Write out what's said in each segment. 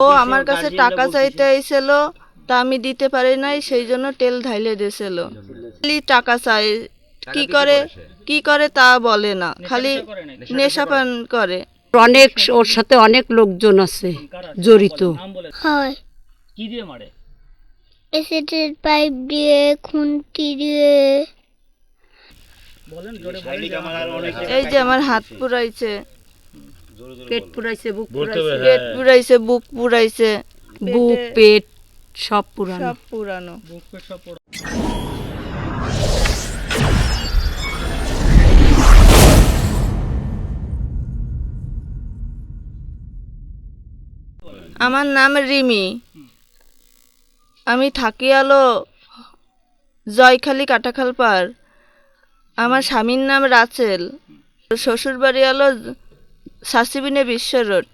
ও আমার কাছে টাকা চাইতে এসেছিল তা আমি দিতে পারি নাই সেই জন্য তেল ঢাইলে দিয়েছিল। খালি টাকা চাই কি করে কি করে তা বলে না খালি নেশাপান করে অনেক ওর সাথে অনেক লোকজন আছে জড়িত। হয়। কি দিয়ে মারে? এসিডের পাইপ দিয়ে খুন্তি দিয়ে। এই যে আমার হাত পুরাইছে। পেট পুরাইছে বুক পুরাইছে। পেট পুরাইছে বুক পুরাইছে। বুক পেট সব পুরানো। সব পুরানো। বুক পেট সব পড়ে আমার নাম রিমি। আমি থাকি আলো জয়খালি কাটাখাল পার আমার স্বামীর নাম রাচেল শ্বশুর বাড়ি আলো শাসিবিনে বিশ্ব রোড।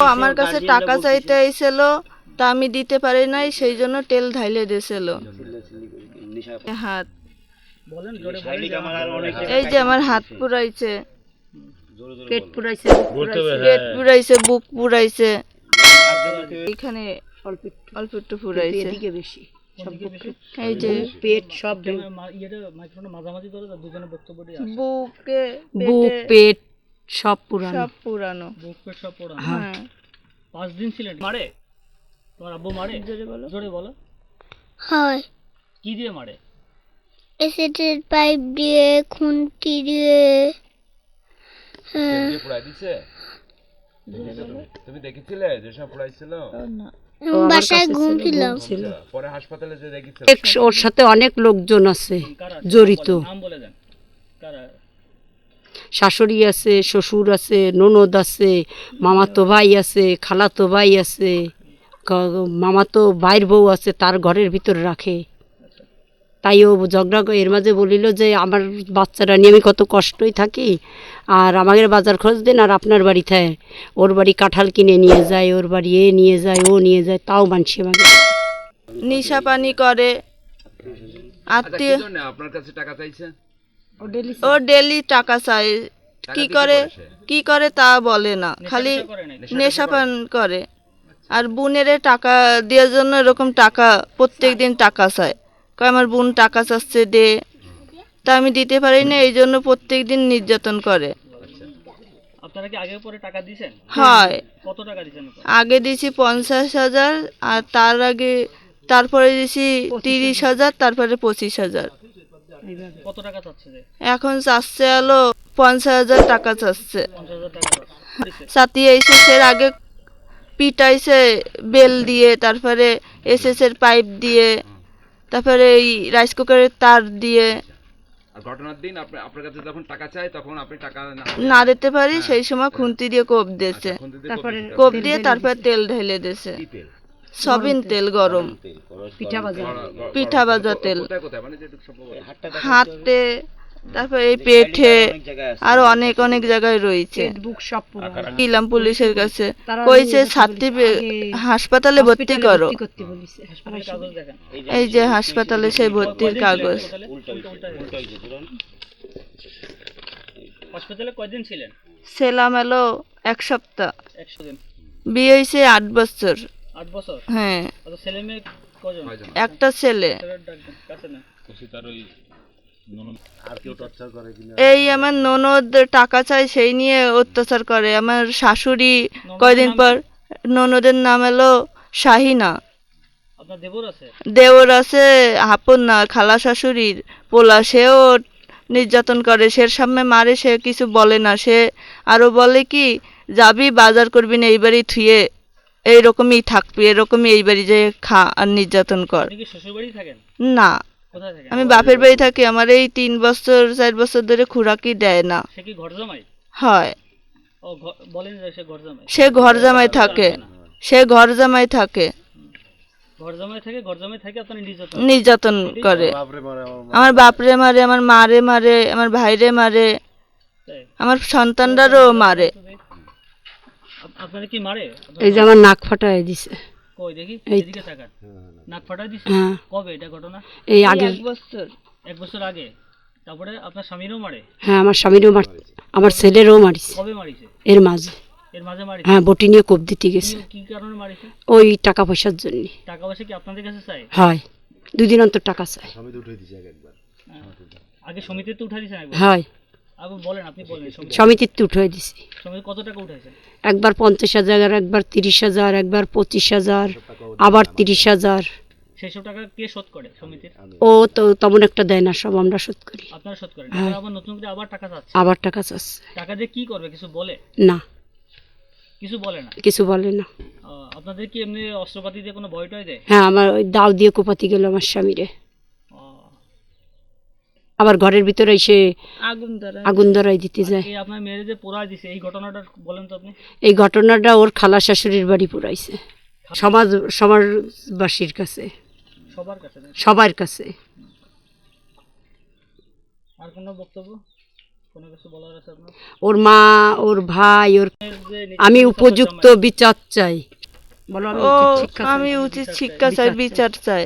ও আমার কাছে টাকা চাইতে এসেছিল তা আমি দিতে পারি নাই সেই জন্য তেল ঢাইলে দিয়েছিল হাত। বলেন জোরে বলেন। এই যে আমার হাত পুরাইছে। পেট পুরাইছে বুক পুরাইছে। পেট পুরাইছে বুক পুরাইছে। এখানে অল্প একটু পুরাইছে। এদিকে বেশি। এই যে পেট সব। বুকে। বুক পেট সব পুরানো। সব পুরানো। বুক সব পড়া হ্যাঁ। পাঁচ দিন ছিলেন মারে? তোমার আব্বু মারে? জোরে বলো। জোরে বলো। হয়। কি দিয়ে মারে? এসিডের পাইপ দিয়ে খুন্তি দিয়ে হ্যাঁ, পুরাই দিছে? তুমি দেখেছিলে যেসব পুরাইছিল বাসায় ঘুমছিলাম পরে হাসপাতালে যে দেখেছিল? ওর সাথে অনেক লোকজন আছে জড়িত। নাম বলে দেন। কারা? শাশুড়ি আছে শ্বশুর আছে ননদ আছে মামাতো ভাই আছে খালাতো ভাই আছে মামাতো ভাইয়ের বউ আছে তার ঘরের ভিতরে রাখে। তাই ও ঝগড়া এর মাঝে বলিল যে আমার বাচ্চারা নিয়ে আমি কত কষ্টই থাকি। আর আমাদের বাজার খরচ দেন আর আপনার বাড়ি থাকে ওর বাড়ি কাঁঠাল কিনে নিয়ে যায় ওর বাড়ি এ নিয়ে যায় ও নিয়ে যায় তাও মানছে আমাকে নিশা পানি করে। আত্মীয় জন্য আপনার কাছে টাকা চাইছে? ও ডেলি টাকা চাই কি করে? কি করে তা বলে না। খালি নেশাপান করে আর বোনেরে টাকা দেওয়ার জন্য এরকম টাকা প্রত্যেক দিন টাকা চায়। কয় আমার বোন টাকা চাচ্ছে দে। তা আমি দিতে পারি না এই জন্য প্রত্যেক দিন নির্যাতন করে। আপনারা কি আগে পরে টাকা দিয়েছেন? হয়। কত টাকা দিয়েছেন আগে দিছি পঞ্চাশ হাজার আর তার আগে তারপরে দিছি তিরিশ হাজার তারপরে পঁচিশ হাজার। কত টাকা চাচ্ছে যে? এখন চাচ্ছে হলো পঞ্চাশ হাজার টাকা চাচ্ছে। সাথী এসএসের আগে পিটাইছে বেল দিয়ে তারপরে এসএসের পাইপ দিয়ে তারপরে এই রাইস কুকারের তার দিয়ে। আর ঘটনার দিন আপনি আপনার কাছে যখন টাকা চাই তখন আপনি টাকা না না দিতে পারি সেই সময় খুন্তি দিয়ে কোপ দিয়েছে। তারপরে কোপ দিয়ে তারপর তেল ঢেলে দিয়েছে। সবিন তেল গরম। পিঠা বাজার পিঠা ভাজা তেল। মানে হাতে তারপর এই পেটে আরও অনেক অনেক জায়গায় রয়েছে। গেলাম পুলিশের কাছে। কইছে ছাত্রী হাসপাতালে ভর্তি করো ভর্তি করতে বলিছে। হাসপাতালের কাগজ দেখেন এই যে হাসপাতালে সেই ভর্তির কাগজ। হাসপাতালে কয়দিন ছিলেন? ছিলাম এলো এক সপ্তাহ। বিয়ে হয়েছে আট বছর। আট বছর? হ্যাঁ। ছেলে মেয়ে কজন? একটা ছেলে। এই আমার ননদ টাকা চাই সেই নিয়ে অত্যাচার করে। আমার শাশুড়ি কয়দিন পর ননদের নাম এলো শাহিনা। দেবর আছে? দেওর আছে হাপন না খালা শাশুড়ির। পোলা সেও নির্যাতন করে। সের সামনে মারে সে কিছু বলে না। সে আরও বলে কি যাবি বাজার করবি না এইবারই থুয়ে। এইরকমই থাকবি এরকমই এই বাড়ি যে খা আর নির্যাতন কর। আপনি কি শ্বশুর বাড়ি থাকেন? না। আমি বাপের বাড়ি থাকি আমার এই তিন বছর চার বছর ধরে খুরাকি দেয় না। হয়। ও ঘ- বলেন যে সে ঘর জামাই থাকে। সে ঘর জামাই থাকে নির্যাতন করে। আমার বাপরে মারে আমার মারে। মারে আমার ভাইরে মারে। আমার সন্তানরাও মারে। আপনারা কি মারে? এই যে আমার নাক ফাটায় দিছে। কই দেখি? এই এদিকে তাকান। নাক ফাটাই দিছে? হ্যাঁ। কবে এটা ঘটনা? এই আগের বছর। এক বছর আগে। তারপরে আপনার স্বামীরও মারে? হ্যাঁ আমার স্বামীরও মার আমার ছেলেরও মারিছে। কবে মারিছে? এর মাঝে। এর মাঝে মারিছে? হ্যাঁ বটি নিয়ে কোপ দিতে গেছে। কি- কি কারণে মারিছে? ওই টাকা পয়সার জন্য। টাকা পয়সা কি আপনাদের কাছে চাই? হয়। দুদিন অন্তর টাকা চায় আগে সমিতিতে উঠাই দিয়েছেন হয়। সমিতির তো উঠে দিছি। কত টাকা উঠাইছে একবার পঞ্চাশ হাজার একবার তিরিশ হাজার একবার পঁচিশ হাজার আবার তিরিশ হাজার। সেসব টাকা শোধ করে সমিতির ও তো তেমন একটা দেয় না সব আমরা শোধ করি। আপনারা হ্যাঁ। আবার নতুন করে আবার টাকা চাচ্ছে? আবার টাকা দিয়ে কি করবে কিছু বলে? না। কিছু বলে না? কিছু বলে না। আপনাদের কি এমনি অস্ত্রপাতি দিয়ে কোনো ভয় টয় দেয়? হ্যাঁ আমার ওই দাও দিয়ে কোপাতি গেল আমার স্বামীরে। আবার ঘরের ভিতরে এসে আগুন আগুন ধরাই দিতে যায়। এই আপনার মেয়ের যে পোড়ায় দিছে। এই ঘটনাটা বলেন তো আপনি। এই ঘটনাটা ওর খালা শাশুড়ির বাড়ি পুরাইছে সমাজ সমাজবাসীর কাছে। সবার কাছে সবার কাছে। আর কোনো বক্তব্য? কোনো কিছু বলার আছে আপনার? ওর মা ওর ভাই ওর আমি উপযুক্ত বিচার চাই। বলো। আমি উচিত শিক্ষা চাই। বিচার চাই।